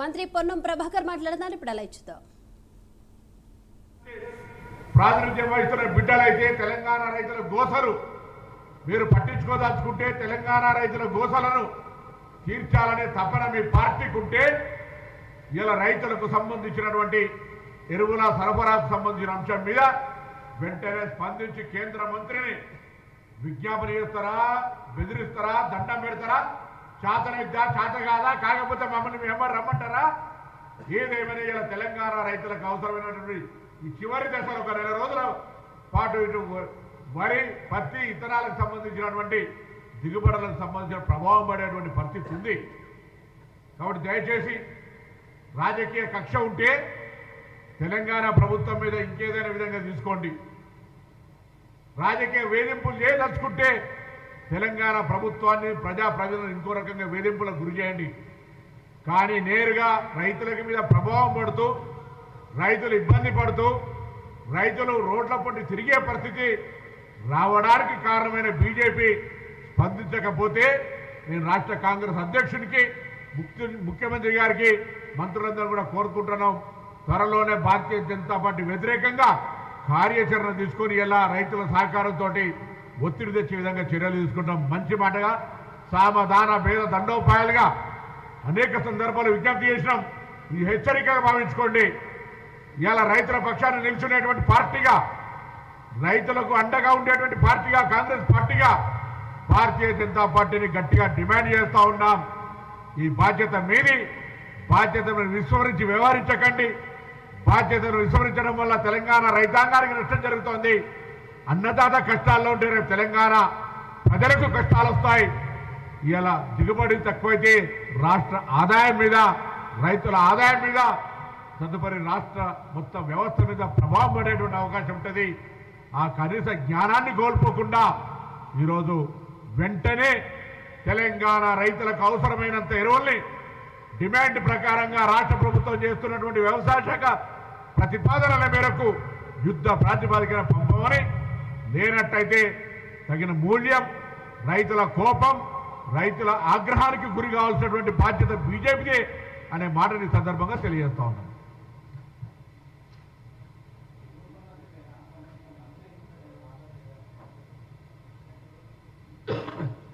మంత్రి పొన్నం ప్రభాకర్ మాట్లాడుతున్నారు. ఇప్పుడు అలా ఇచ్చుతాం. ప్రాతినిధ్యం వహిస్తున్న బిడ్డలైతే తెలంగాణ రైతుల గోసలు. మీరు పట్టించుకోదలుచుకుంటే తెలంగాణ రైతుల గోసలను తీర్చాలనే తపన మీ పార్టీకి ఉంటే ఇలా రైతులకు సంబంధించినటువంటి ఎరువుల సరఫరాకు సంబంధించిన అంశం మీద వెంటనే స్పందించి కేంద్ర మంత్రిని విజ్ఞాపన చేస్తారా బెదిరిస్తారా దండం పెడతారా? చేతనైద్దా చేత కాదా కాకపోతే మమ్మల్ని మేమని రమ్మంటారా? ఏదేమైనా ఇలా తెలంగాణ రైతులకు అవసరమైనటువంటి ఈ చివరి దశలో ఒక నెల రోజుల పాటు ఇటు వరి పత్తి ఇతరాలకు సంబంధించినటువంటి దిగుబడులకు సంబంధించిన ప్రభావం పడేటువంటి పరిస్థితి ఉంది. కాబట్టి దయచేసి రాజకీయ కక్ష ఉంటే తెలంగాణ ప్రభుత్వం మీద ఇంకేదైనా విధంగా తీసుకోండి. రాజకీయ వేధింపులు చేయదలుచుకుంటే తెలంగాణ ప్రభుత్వాన్ని ప్రజా ప్రజలను ఇంకో రకంగా వేధింపులకు గురి చేయండి. కానీ నేరుగా రైతులకి మీద ప్రభావం పడుతూ రైతులు ఇబ్బంది పడుతూ రైతులు రోడ్ల పొంటి తిరిగే పరిస్థితి రావడానికి కారణమైన బీజేపీ స్పందించకపోతే నేను రాష్ట్ర కాంగ్రెస్ అధ్యక్షునికి ముఖ్యమంత్రి గారికి మంత్రులందరూ కూడా కోరుకుంటున్నాం. త్వరలోనే భారతీయ జనతా పార్టీ వ్యతిరేకంగా కార్యాచరణ తీసుకొని ఎలా రైతుల సహకారంతో ఒత్తిడి తెచ్చే విధంగా చర్యలు తీసుకుంటాం. మంచి మాటగా సామధాన భేద దండోపాయాలుగా అనేక సందర్భాలు విజ్ఞప్తి చేసినాం. ఈ హెచ్చరికగా భావించుకోండి. ఇలా రైతుల పక్షాన్ని నిల్చునేటువంటి పార్టీగా రైతులకు అండగా ఉండేటువంటి పార్టీగా కాంగ్రెస్ పార్టీగా భారతీయ జనతా పార్టీని గట్టిగా డిమాండ్ చేస్తూ ఉన్నాం. ఈ బాధ్యత మీది. బాధ్యతను విస్మరించి వ్యవహరించకండి. బాధ్యతను విస్మరించడం వల్ల తెలంగాణ రైతాంగానికి నష్టం జరుగుతోంది. అన్నదాత కష్టాల్లో ఉంటే రేపు తెలంగాణ ప్రజలకు కష్టాలు వస్తాయి. ఇలా దిగుబడి తక్కువైతే రాష్ట్ర ఆదాయం మీద రైతుల ఆదాయం మీద తదుపరి రాష్ట్ర మొత్తం వ్యవస్థ మీద ప్రభావం పడేటువంటి అవకాశం ఉంటుంది. ఆ కనీస జ్ఞానాన్ని కోల్పోకుండా ఈరోజు వెంటనే తెలంగాణ రైతులకు అవసరమైనంత ఎరువుల్ని డిమాండ్ ప్రకారంగా రాష్ట్ర ప్రభుత్వం చేస్తున్నటువంటి వ్యవసాయ శాఖ ప్రతిపాదనల మేరకు యుద్ధ ప్రాతిపాదికన పంపమని లేనట్టయితే తగిన మూల్యం రైతుల కోపం రైతుల ఆగ్రహానికి గురి కావాల్సినటువంటి బాధ్యత బీజేపీదే అనే మాటని ఈ సందర్భంగా తెలియజేస్తా ఉన్నాను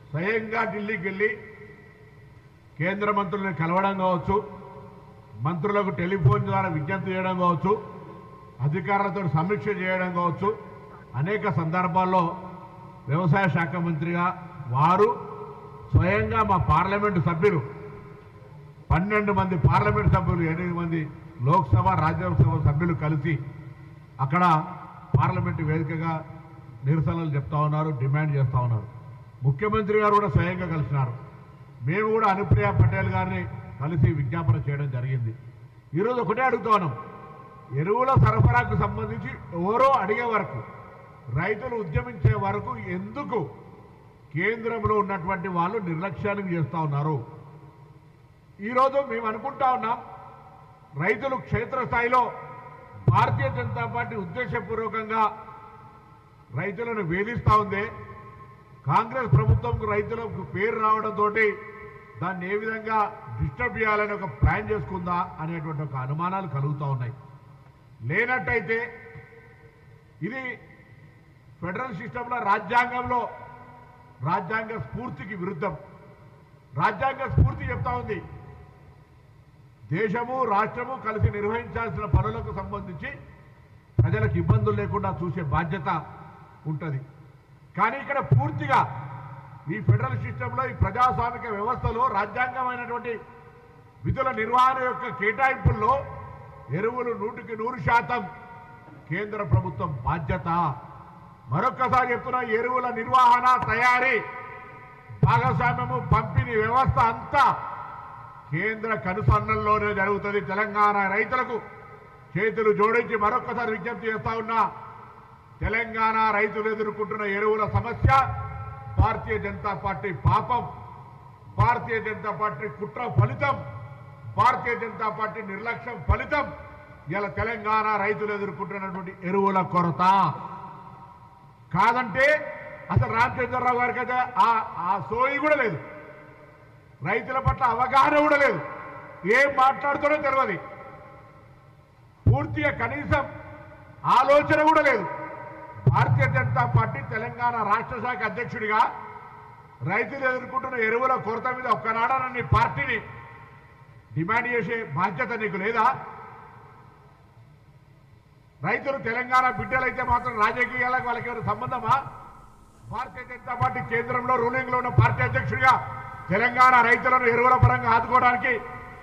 స్వయంగా ఢిల్లీకి వెళ్ళి కేంద్ర మంత్రులను కలవడం కావచ్చు మంత్రులకు టెలిఫోన్ ద్వారా విజ్ఞప్తి చేయడం కావచ్చు అధికారులతో సమీక్ష చేయడం కావచ్చు అనేక సందర్భాల్లో వ్యవసాయ శాఖ మంత్రిగా వారు స్వయంగా మా పార్లమెంటు సభ్యులు. పన్నెండు మంది పార్లమెంట్ సభ్యులు ఎనిమిది మంది లోక్సభ రాజ్యసభ సభ్యులు కలిసి అక్కడ పార్లమెంటు వేదికగా నిరసనలు చెప్తా ఉన్నారు డిమాండ్ చేస్తూ ఉన్నారు. ముఖ్యమంత్రి గారు కూడా స్వయంగా కలిసినారు. మేము కూడా అనుప్రియ పటేల్ గారిని కలిసి విజ్ఞాపన చేయడం జరిగింది. ఈరోజు ఒకటే అడుగుతా ఉన్నాం. ఎరువుల సరఫరాకు సంబంధించి ఎవరో అడిగే వరకు రైతులు ఉద్యమించే వరకు ఎందుకు కేంద్రంలో ఉన్నటువంటి వాళ్ళు నిర్లక్ష్యానికి చేస్తూ ఉన్నారు? ఈరోజు మేము అనుకుంటా ఉన్నాం రైతులు క్షేత్రస్థాయిలో భారతీయ జనతా పార్టీ ఉద్దేశపూర్వకంగా రైతులను వేధిస్తూ ఉంది. కాంగ్రెస్ ప్రభుత్వంకు రైతులకు పేరు రావడంతో దాన్ని ఏ విధంగా డిస్టర్బ్ చేయాలని ఒక ప్లాన్ చేసుకుందా అనేటువంటి ఒక అనుమానాలు కలుగుతూ ఉన్నాయి. లేనట్టయితే ఇది ఫెడరల్ సిస్టంలో రాజ్యాంగంలో రాజ్యాంగ స్ఫూర్తికి విరుద్ధం. రాజ్యాంగ స్ఫూర్తి చెప్తా ఉంది. దేశము రాష్ట్రము కలిసి నిర్వహించాల్సిన పనులకు సంబంధించి ప్రజలకు ఇబ్బందులు లేకుండా చూసే బాధ్యత ఉంటుంది. కానీ ఇక్కడ పూర్తిగా ఈ ఫెడరల్ సిస్టంలో ఈ ప్రజాస్వామిక వ్యవస్థలో రాజ్యాంగమైనటువంటి విధుల నిర్వహణ యొక్క కేటాయింపుల్లో ఎరువులు నూటికి నూరు శాతం కేంద్ర ప్రభుత్వం బాధ్యత. మరొక్కసారి చెప్తున్నా ఎరువుల నిర్వహణ తయారీ భాగస్వామ్యము పంపిణీ వ్యవస్థ అంతా కేంద్ర కనుసన్నల్లోనే జరుగుతుంది. తెలంగాణ రైతులకు చేతులు జోడించి మరొక్కసారి విజ్ఞప్తి చేస్తా ఉన్నా తెలంగాణ రైతులు ఎదుర్కొంటున్న ఎరువుల సమస్య భారతీయ జనతా పార్టీ పాపం భారతీయ జనతా పార్టీ కుట్ర ఫలితం భారతీయ జనతా పార్టీ నిర్లక్ష్యం ఫలితం ఇలా తెలంగాణ రైతులు ఎదుర్కొంటున్నటువంటి ఎరువుల కొరత. కాదంటే అసలు రామచంద్రరావు గారికి అయితే ఆ ఆ సోయి కూడా లేదు. రైతుల పట్ల అవగాహన కూడా లేదు. ఏం మాట్లాడుతాడో తెలియదు పూర్తిగా కనీసం ఆలోచన కూడా లేదు. భారతీయ జనతా పార్టీ తెలంగాణ రాష్ట్ర శాఖ అధ్యక్షుడిగా రైతులు ఎదుర్కొంటున్న ఎరువుల కొరత మీద ఒక్కనాడన నీ పార్టీని డిమాండ్ చేసే బాధ్యత నీకు లేదా? రైతులు తెలంగాణ బిడ్డలైతే మాత్రం రాజకీయాలకు వాళ్ళకి ఎవరు సంబంధమా? భారతీయ జనతా పార్టీ కేంద్రంలో రూలింగ్లో ఉన్న పార్టీ అధ్యక్షుడిగా తెలంగాణ రైతులను ఎరువుల పరంగా ఆదుకోవడానికి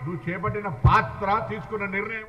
నువ్వు చేపట్టిన పాత్ర తీసుకున్న నిర్ణయం